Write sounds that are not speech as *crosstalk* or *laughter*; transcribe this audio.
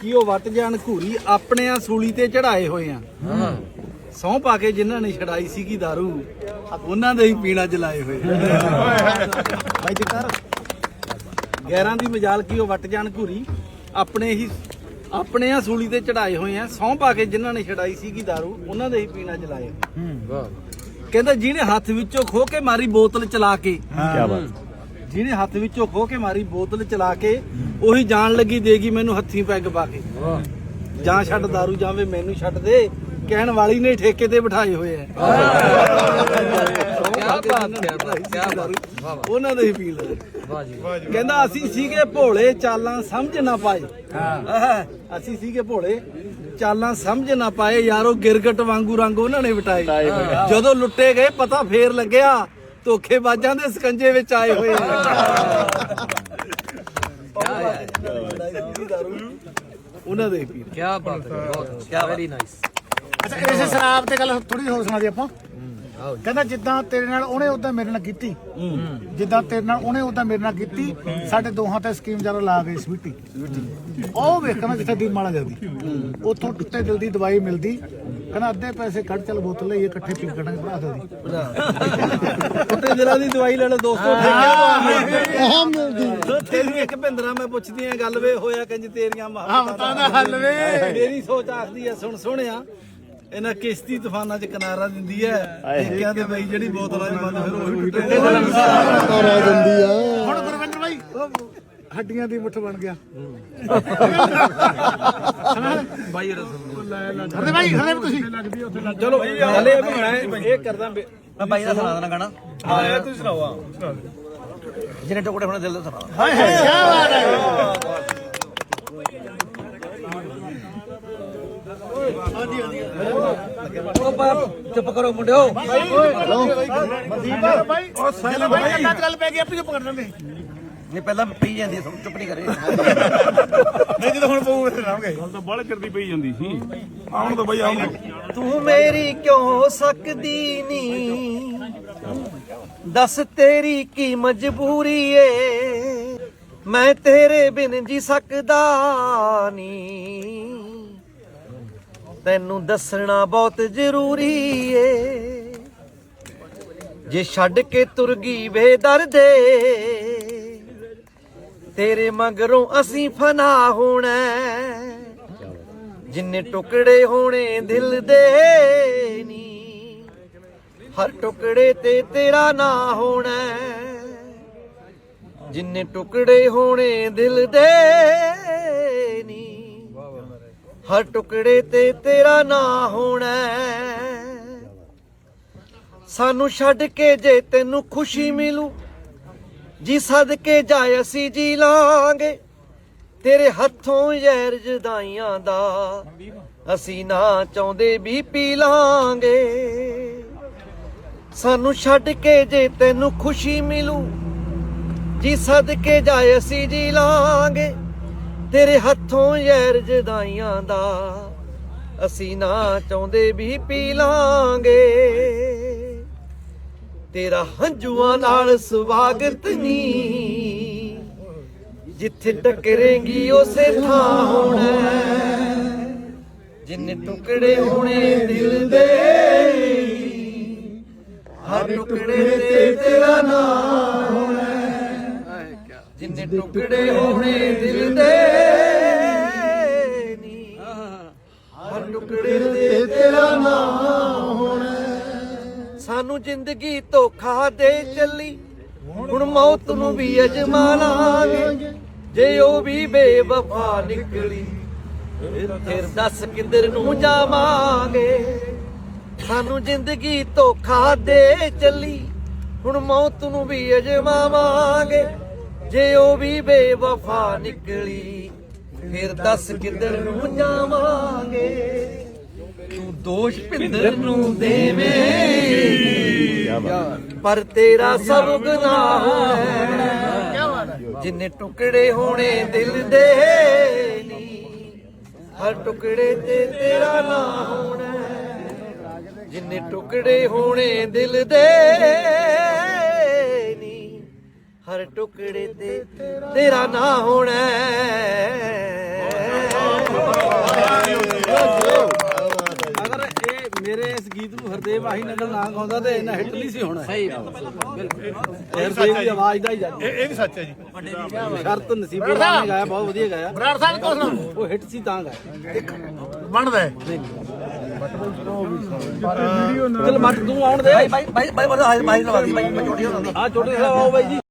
ਕੀ ਉਹ ਵਟ ਜਾਣ ਘੂਰੀ ਆਪਣਿਆਂ ਸੂਲੀ ਤੇ ਚੜਾਏ ਹੋਏ ਆ ਸਹੁੰ ਪਾ ਕੇ ਜਿਨ੍ਹਾਂ ਨੇ ਛੜਾਈ ਸੀਗੀ दारू ਉਹਨਾਂ ਦੇ ਹੀ ਪੀਣਾ ਜਲਾਏ ਹੋਏ ਆ। ਬਾਈ ਜੀ ਕਰ ਗੈਰਾਂ ਦੀ ਮਜਾਲ ਕੀ ਉਹ ਵਟ ਜਾਣ ਘੂਰੀ ਆਪਣੇ ਹੀ ਆਪਣਿਆਂ ਸੂਲੀ ਤੇ ਚੜਾਏ ਹੋਏ ਆ ਸਹੁੰ ਪਾ ਕੇ ਜਿਨ੍ਹਾਂ ਨੇ ਛੜਾਈ ਸੀਗੀ दारू ਉਹਨਾਂ ਦੇ ਹੀ ਪੀਣਾ ਜਲਾਏ ਹੋਏ। ਕਹਿੰਦਾ ਜਿਹਨੇ ਹੱਥ ਵਿੱਚੋਂ ਖੋ ਕੇ ਮਾਰੀ ਬੋਤਲ ਚਲਾ ਕੇ ਕੀ ਬਾਤ ਜਿਹਨੇ ਹੱਥ ਵਿੱਚੋਂ ਖੋ ਕੇ ਮਾਰੀ ਬੋਤਲ ਚਲਾ ਕੇ ਉਹੀ ਜਾਣ ਲੱਗੀ ਦੇਗੀ ਮੈਨੂੰ ਹੱਥੀਂ ਪੈਗ ਪਾ ਕੇ। ਜਾਂ ਛੱਡ दारू ਜਾਵੇ ਮੈਨੂੰ ਛੱਡ ਦੇ ਕਹਿਣ ਵਾਲੀ ਨੇ ਠੇਕੇ ਤੇ ਬਿਠਾਏ ਹੋਏ ਐ *laughs* ਉਹਨਾਂ ਦੇ ਹੀ ਪੀ ਲਏ ਵਾਹ ਜੀ। ਕਹਿੰਦਾ ਅਸੀਂ ਸੀਗੇ ਭੋਲੇ ਚਾਲਾਂ ਸਮਝ ਨਾ ਪਾਏ। ਅਸੀਂ ਸੀਗੇ ਭੋਲੇ ਚਾਲਾਂ ਸਮਝ ਨਾ ਪਾਏ। ਯਾਰੋ ਗਿਰਗਟ ਵਾਂਗੂ ਰੰਗ ਉਹਨਾਂ ਨੇ ਵਟਾਏ। ਜਦੋਂ ਲੁੱਟੇ ਗਏ ਪਤਾ ਫੇਰ ਲੱਗਿਆ ਧੋਖੇਬਾਜ਼ਾਂ ਦੇ ਸਕੰਜੇ ਵਿੱਚ ਆਏ ਹੋਏ ਆ। ਉਹਨਾਂ ਦੇ ਹੀ ਪੀ ਲਏ। ਕਿਆ ਬਾਤ ਹੈ ਬਹੁਤ ਕਿਆ ਵੈਰੀ ਨਾਈਸ ਅੱਛਾ ਇਸੇ ਸ਼ਰਾਬ ਤੇ ਗੱਲ ਥੋੜੀ ਹੋਰ ਸੁਣਾ ਦੇ ਆਪਾਂ। ਕਹਿੰਦਾ ਜਿੱਦਾਂ ਤੇਰੇ ਨਾਲ ਉਹਨੇ ਉਦਾਂ ਮੇਰੇ ਨਾਲ ਕੀਤੀ। ਜਿੱਦਾਂ ਤੇਰੇ ਨਾਲ ਉਹਨੇ ਉਦਾਂ ਮੇਰੇ ਨਾਲ ਕੀਤੀ ਸਾਡੇ ਦੋਹਾਂ ਤੇ ਸਕੀਮ ਜਰਾ ਲਾ ਗਈ ਸਵੀਟੀ ਉਹ ਵੇਖਣਾ ਜਿੱਥੇ ਦੀ ਮਾਲਾ ਜਾਂਦੀ। ਉੱਥੋਂ ਟੁੱਟੇ ਦਿਲ ਦੀ ਦਵਾਈ ਮਿਲਦੀ। ਕਹਿੰਦਾ ਅੱਧੇ ਪੈਸੇ ਕੱਢ ਚੱਲ ਬੋਤਲ ਲਈਏ ਇਕੱਠੇ ਪੀ ਕਣਾਂਗੇ ਭਰਾ ਦੇ ਕੁੱਤੇ ਦਿਲਾਂ ਦੀ ਦਵਾਈ ਲੈ ਲਓ ਦੋਸਤੋ ਠੇਕਿਆਂ ਮਿਲਦੀ ਤੇਰੀ ਇੱਕ ਭਿੰਦਰਾ ਮੈਂ ਪੁੱਛਦੀ ਆ ਗੱਲ ਵੇ ਹੋਇਆ ਕੰਜ ਤੇਰੀਆਂ ਹਫ਼ਤਾ ਦਾ ਹੱਲ ਵੇ। ਮੇਰੀ ਸੋਚ ਆਖਦੀ ਆ ਸੁਣ ਸੁਣਿਆ। ਇਹਨਾਂ ਕਿਸ਼ਤੀ ਤੂਫਾਨਾਂ 'ਚ ਕਿਨਾਰਾ ਦਿੰਦੀ ਐ ਠੇਕਿਆਂ ਦੇ ਬਈ ਜਿਹੜੀ ਬੋਤਲਾਂ 'ਚ ਬੰਦ ਫਿਰ ਉਹੀ ਟੁੱਟੇ ਹੁਣ ਗੁਰਵਿੰਦਰ ਭਾਈ ਹੱਡੀਆਂ ਦੀ ਮੁੱਠ ਬਣ ਗਿਆ। ਬਾਈ ਰਸਮ ਹਰਦੇ ਭਾਈ ਹਰਦੇ ਤੁਸੀਂ। ਚਲੋ ਹਲੇ ਮੈਂ ਇਹ ਕਰਦਾ ਮੈਂ ਬਾਈ ਦਾ ਸੁਣਾ ਦੇਣਾ ਗਾਣਾ। ਹਾਂ ਇਹ ਤੁਸੀਂ ਸੁਣਾਓ ਜਿਹਨੇ ਟੁਕੜੇ ਹੋਣੇ ਦਿਲ ਦਾ ਸੁਣਾ ਹਾਏ ਹਾਏ ਕੀ ਬਾਤ ਹੈ। ਉਹ ਬਾ ਚੁੱਪ ਕਰੋ ਮੁੰਡਿਓ ਉਹ ਸਾਇਲ ਭਾਈ ਕੰਨਾਂ ਗੱਲ ਪੈ ਗਈ ਆਪੇ ਚੁੱਪ ਕਰ ਲੈਂਦੇ ਨਹੀਂ ਪਹਿਲਾਂ ਪੀ ਜਾਂਦੀ ਹੈ, ਚੁੱਪ ਨਹੀਂ ਕਰੇ ਨਹੀਂ ਜਦੋਂ ਹੁਣ ਪਊ ਰਹਾਂਗੇ ਗੱਲ ਤਾਂ ਬੜ ਕਰਦੀ ਪਈ ਜਾਂਦੀ ਸੀ ਆਉਣ ਤਾਂ ਬਈ ਆਉਣ ਤੂੰ ਮੇਰੀ ਕਿਉਂ ਸਕਦੀ ਨੀ ਦੱਸ ਤੇਰੀ ਕੀ ਮਜਬੂਰੀ ਏ? ਮੈਂ ਤੇਰੇ ਬਿਨ ਜੀ ਸਕਦਾ ਨੀ। ਤੈਨੂੰ ਦੱਸਣਾ ਬਹੁਤ ਜ਼ਰੂਰੀ ਏ। ਜੇ ਛੱਡ ਕੇ ਤੁਰ ਗਈ ਵੇ ਦਰਦੇ ਤੇਰੇ ਮਗਰੋਂ ਅਸੀਂ ਫਨਾ ਹੋਣਾ ਜਿੰਨੇ ਟੁਕੜੇ ਹੋਣੇ ਦਿਲ ਦੇ ਨੀ, ਹਰ ਟੁਕੜੇ ਤੇ ਤੇਰਾ ਨਾਂ ਹੋਣਾ ਜਿੰਨੇ ਟੁਕੜੇ ਹੋਣੇ ਦਿਲ ਦੇ ਹਰ ਟੁਕੜੇ ਤੇ ਤੇਰਾ ਨਾਂ ਹੋਣਾ ਸਾਨੂੰ ਛੱਡ ਕੇ ਜੇ ਤੈਨੂੰ ਖੁਸ਼ੀ ਮਿਲੂ, ਜੀ ਸਦਕੇ ਜਾਏ ਅਸੀਂ ਜੀ ਲਾਂਗੇ। ਤੇਰੇ ਹੱਥੋਂ ਯਾਰ ਜਦਾਈਆਂ ਦਾ ਅਸੀਂ ਨਾ ਚਾਹੁੰਦੇ ਵੀ ਪੀ ਲਾਂਗੇ। ਸਾਨੂੰ ਛੱਡ ਕੇ ਜੇ ਤੈਨੂੰ ਖੁਸ਼ੀ ਮਿਲੂ, ਜੀ ਸਦਕੇ ਜਾਏ ਅਸੀਂ ਜੀ ਲਾਂਗੇ। ਤੇਰੇ ਹੱਥੋਂ ਯਾਰ ਜਦਾਈਆਂ ਦਾ। ਅਸੀਂ ਨਾ ਚਾਹੁੰਦੇ ਵੀ ਪੀ ਲਾਂਗੇ। ਤੇਰਾ ਹੰਝੂਆਂ ਨਾਲ ਸਵਾਗਤ ਨੀ। ਜਿੱਥੇ ਟਕਰੇਂਗੀ ਉਸੇ ਥਾਂ ਹੋਣਾ। ਜਿੰਨੇ ਟੁਕੜੇ ਹੋਣੇ ਦਿਲ ਦੇ, ਹਰ ਟੁਕੜੇ ਤੇ ਤੇਰਾ ਜਿੰਨੇ ਟੁਕੜੇ ਹੋਣੇ ਦਿਲ ਦੇ ਨੀ। ਹਰ ਟੁਕੜੇ ਤੇ ਤੇਰਾ ਨਾਮ ਹੋਣਾ। ਸਾਨੂੰ ਜ਼ਿੰਦਗੀ ਧੋਖਾ ਦੇ ਚੱਲੀ। ਹੁਣ ਮੌਤ ਨੂੰ ਵੀ ਅਜਮਾਨਾਂਗੇ ਜੇ ਉਹ ਵੀ ਬੇਵਫਾ ਨਿਕਲੀ ਫਿਰ ਦੱਸ ਕਿੱਧਰ ਨੂੰ ਜਾਵਾਂਗੇ? ਸਾਨੂੰ ਜ਼ਿੰਦਗੀ ਧੋਖਾ ਦੇ ਚੱਲੀ। ਹੁਣ ਮੌਤ ਨੂੰ ਵੀ ਅਜਮਾਵਾਂਗੇ। ਜੇ ਉਹ ਵੀ ਬੇਵਫਾ ਨਿਕਲੀ ਫਿਰ ਦੱਸ ਕਿੱਧਰ ਨੂੰ ਜਾਵਾਂਗੇ? ਤੂੰ ਦੋਸ਼ ਭਿੰਦਰ ਨੂੰ ਦੇਵੇਂ। ਪਰ ਤੇਰਾ ਸਭ ਗੁਨਾਹ ਹੈ ਜਿੰਨੇ ਟੁਕੜੇ ਹੋਣੇ ਦਿਲ ਦੇ ਹਰ ਟੁਕੜੇ ਤੇ ਤੇਰਾ ਨਾਮ ਹੋਣਾ। ਜਿੰਨੇ ਟੁਕੜੇ ਹੋਣੇ ਦਿਲ ਦੇ ਹਰ ਟੁਕੜੇ ਤੇ ਤੇਰਾ ਨਾਂ ਹੋਣਾ ਅਗਰ ਇਹ ਮੇਰੇ ਇਸ ਗੀਤ ਨੂੰ ਹਰਦੇਵ ਆਹੀ ਨਗਲ ਨਾ ਗਾਉਂਦਾ ਤੇ ਇਹਨਾਂ ਹਿੱਟ ਨਹੀਂ ਸੀ ਹੋਣਾ ਸਹੀ ਬਿਲਕੁਲ ਹਰਦੇਵ ਦੀ ਆਵਾਜ਼ ਦਾ ਹੀ ਜਾਦੂ ਇਹ ਵੀ ਸੱਚ ਹੈ ਜੀ ਸ਼ਰਤ ਨਸੀਬੇ ਨੇ ਗਾਇਆ ਬਹੁਤ ਵਧੀਆ ਗਾਇਆ ਬਰਾੜ ਸਾਹਿਬ ਕੋਸ ਨਾ ਉਹ ਹਿੱਟ ਸੀ ਤਾਂ ਗਾਇਆ ਬਣਦਾ ਹੈ ਚਲ ਮੱਟ ਤੂੰ ਆਉਣ ਦੇ ਬਾਈ ਬਾਈ ਬਾਈ ਬਾਈ ਬਾਈ ਬਾਈ ਬਾਈ ਬਾਈ ਬਾਈ ਬਾਈ ਬਾਈ ਬਾਈ ਬਾਈ ਬਾਈ ਬਾਈ ਬਾਈ ਬਾਈ ਬਾਈ